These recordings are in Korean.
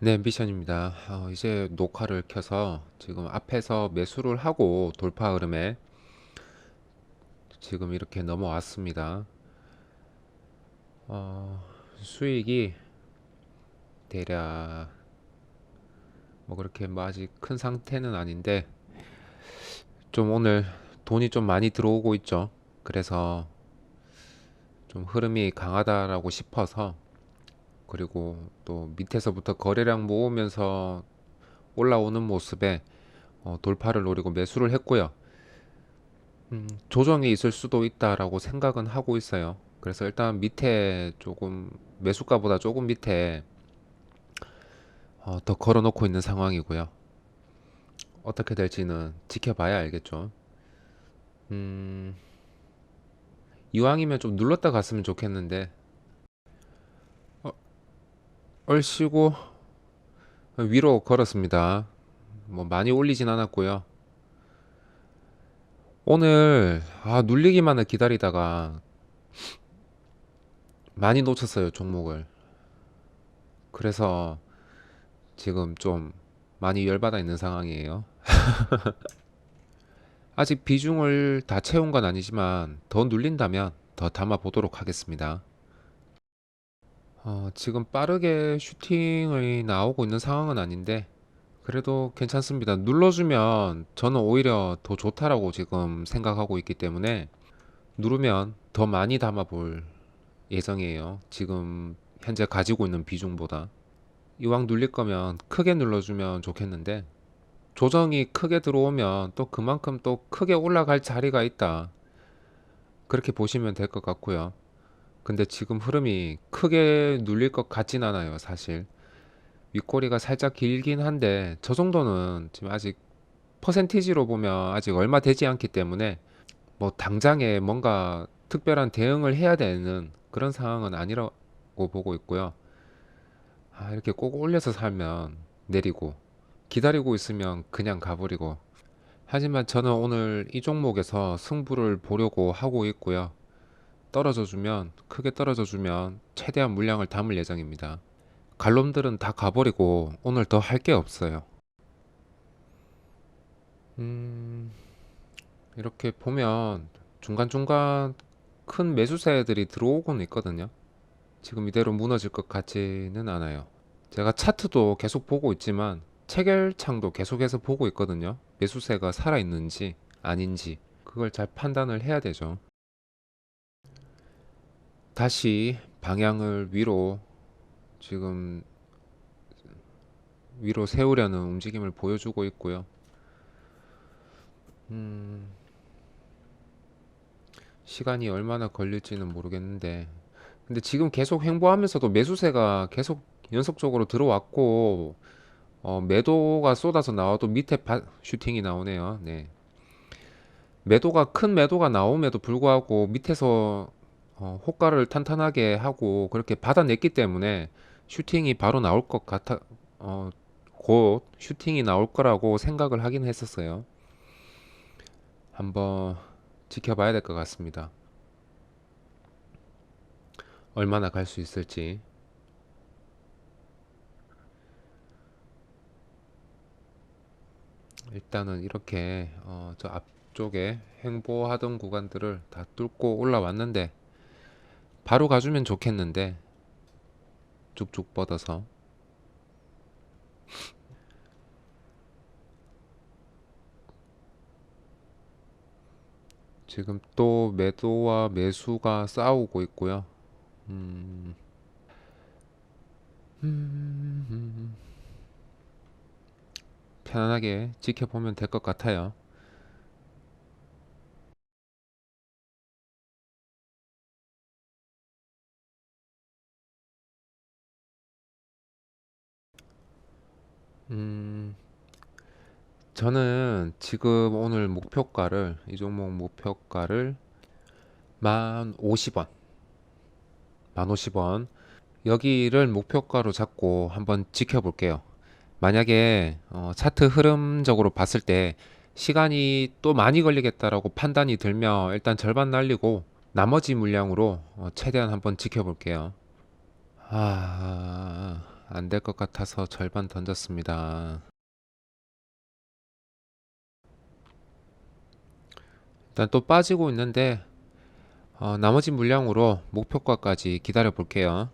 네, 미션입니다. 어, 이제 녹화를 켜서 지금 앞에서 매수를 하고 돌파 흐름에 지금 이렇게 넘어왔습니다. 어, 수익이 대략 뭐 그렇게 뭐 아직 큰 상태는 아닌데 좀 오늘 돈이 좀 많이 들어오고 있죠. 그래서 좀 흐름이 강하다라고 싶어서 그리고 또 밑에서부터 거래량 모으면서 올라오는 모습에 어, 돌파를 노리고 매수를 했고요. 음, 조정이 있을 수도 있다라고 생각은 하고 있어요. 그래서 일단 밑에 조금 매수가보다 조금 밑에 어, 더 걸어놓고 있는 상황이고요. 어떻게 될지는 지켜봐야 알겠죠. 음, 이왕이면 좀 눌렀다 갔으면 좋겠는데 어, 얼씨구 위로 걸었습니다. 뭐 많이 올리진 않았고요. 오늘 아 눌리기만을 기다리다가 많이 놓쳤어요 종목을. 그래서 지금 좀 많이 열받아 있는 상황이에요. 아직 비중을 다 채운 건 아니지만 더 눌린다면 더 담아 보도록 하겠습니다. 어, 지금 빠르게 슈팅이 나오고 있는 상황은 아닌데 그래도 괜찮습니다. 눌러주면 저는 오히려 더 좋다라고 지금 생각하고 있기 때문에 누르면 더 많이 담아 볼 예정이에요. 지금 현재 가지고 있는 비중보다. 이왕 눌릴 거면 크게 눌러주면 좋겠는데 조정이 크게 들어오면 또 그만큼 또 크게 올라갈 자리가 있다. 그렇게 보시면 될 것 같고요. 근데 지금 흐름이 크게 눌릴 것 같진 않아요, 사실. 윗꼬리가 살짝 길긴 한데 저 정도는 지금 아직 퍼센티지로 보면 아직 얼마 되지 않기 때문에 뭐 당장에 뭔가 특별한 대응을 해야 되는 그런 상황은 아니라고 보고 있고요. 아, 이렇게 꼭 올려서 살면 내리고 기다리고 있으면 그냥 가버리고 하지만 저는 오늘 이 종목에서 승부를 보려고 하고 있고요. 떨어져 주면 크게 떨어져 주면 최대한 물량을 담을 예정입니다. 갈놈들은 다 가버리고 오늘 더 할 게 없어요. 음, 이렇게 보면 중간중간 큰 매수세들이 들어오고는 있거든요. 지금 이대로 무너질 것 같지는 않아요. 제가 차트도 계속 보고 있지만 체결창도 계속해서 보고 있거든요. 매수세가 살아있는지 아닌지 그걸 잘 판단을 해야 되죠. 다시 방향을 위로 지금 위로 세우려는 움직임을 보여주고 있고요. 음, 시간이 얼마나 걸릴지는 모르겠는데 근데 지금 계속 횡보하면서도 매수세가 계속 연속적으로 들어왔고 어, 매도가 쏟아서 나와도 밑에 바, 슈팅이 나오네요. 네. 매도가 큰 매도가 나옴에도 불구하고 밑에서 어, 호가를 탄탄하게 하고 그렇게 받아냈기 때문에 슈팅이 바로 나올 것 같아 어, 곧 슈팅이 나올 거라고 생각을 하긴 했었어요. 한번 지켜봐야 될 것 같습니다. 얼마나 갈 수 있을지. 일단은 이렇게 어, 저 앞쪽에 횡보하던 구간들을 다 뚫고 올라왔는데 바로 가주면 좋겠는데 쭉쭉 뻗어서 지금 또 매도와 매수가 싸우고 있고요. 음, 음, 편안하게 지켜보면 될 것 같아요. 음, 저는 지금 오늘 목표가를, 이 종목 목표가를 만 50원, 만 50원, 여기를 목표가로 잡고 한번 지켜볼게요. 만약에 어, 차트 흐름적으로 봤을 때 시간이 또 많이 걸리겠다라고 판단이 들면 일단 절반 날리고 나머지 물량으로 어, 최대한 한번 지켜볼게요. 아, 안 될 것 같아서 절반 던졌습니다. 일단 또 빠지고 있는데 어, 나머지 물량으로 목표가까지 기다려 볼게요.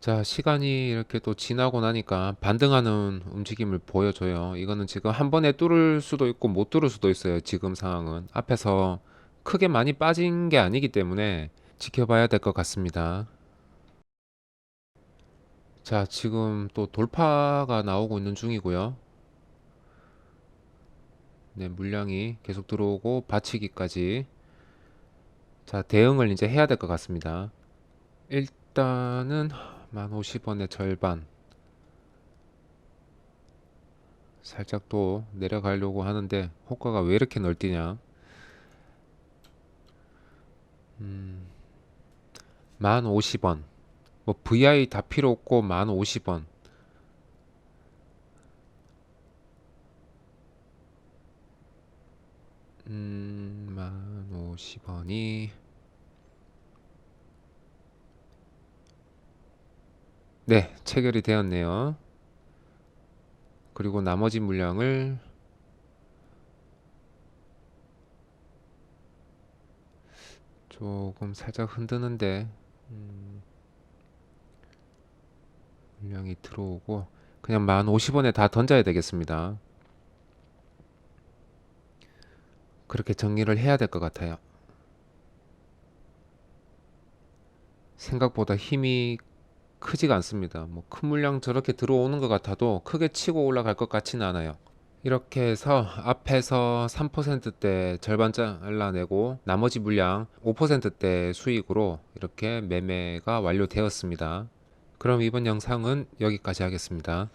자, 시간이 이렇게 또 지나고 나니까 반등하는 움직임을 보여줘요. 이거는 지금 한 번에 뚫을 수도 있고 못 뚫을 수도 있어요. 지금 상황은. 앞에서 크게 많이 빠진 게 아니기 때문에 지켜봐야 될 것 같습니다. 자, 지금 또 돌파가 나오고 있는 중이고요. 네, 물량이 계속 들어오고 받치기까지. 자, 대응을 이제 해야 될 것 같습니다. 일단은 1050원의 절반. 살짝 또 내려가려고 하는데 호가가 왜 이렇게 넓디냐? 음, 1050원. 뭐 VI 다 필요 없고 1050원. 음, 1050원이 네, 체결이 되었네요. 그리고 나머지 물량을 조금 살짝 흔드는데 음, 물량이 들어오고 그냥 1050원에 다 던져야 되겠습니다. 그렇게 정리를 해야 될 것 같아요. 생각보다 힘이 크지가 않습니다. 뭐 큰 물량 저렇게 들어오는 것 같아도 크게 치고 올라갈 것 같지는 않아요. 이렇게 해서 앞에서 3%대 절반 잘라내고 나머지 물량 5%대 수익으로 이렇게 매매가 완료되었습니다. 그럼 이번 영상은 여기까지 하겠습니다.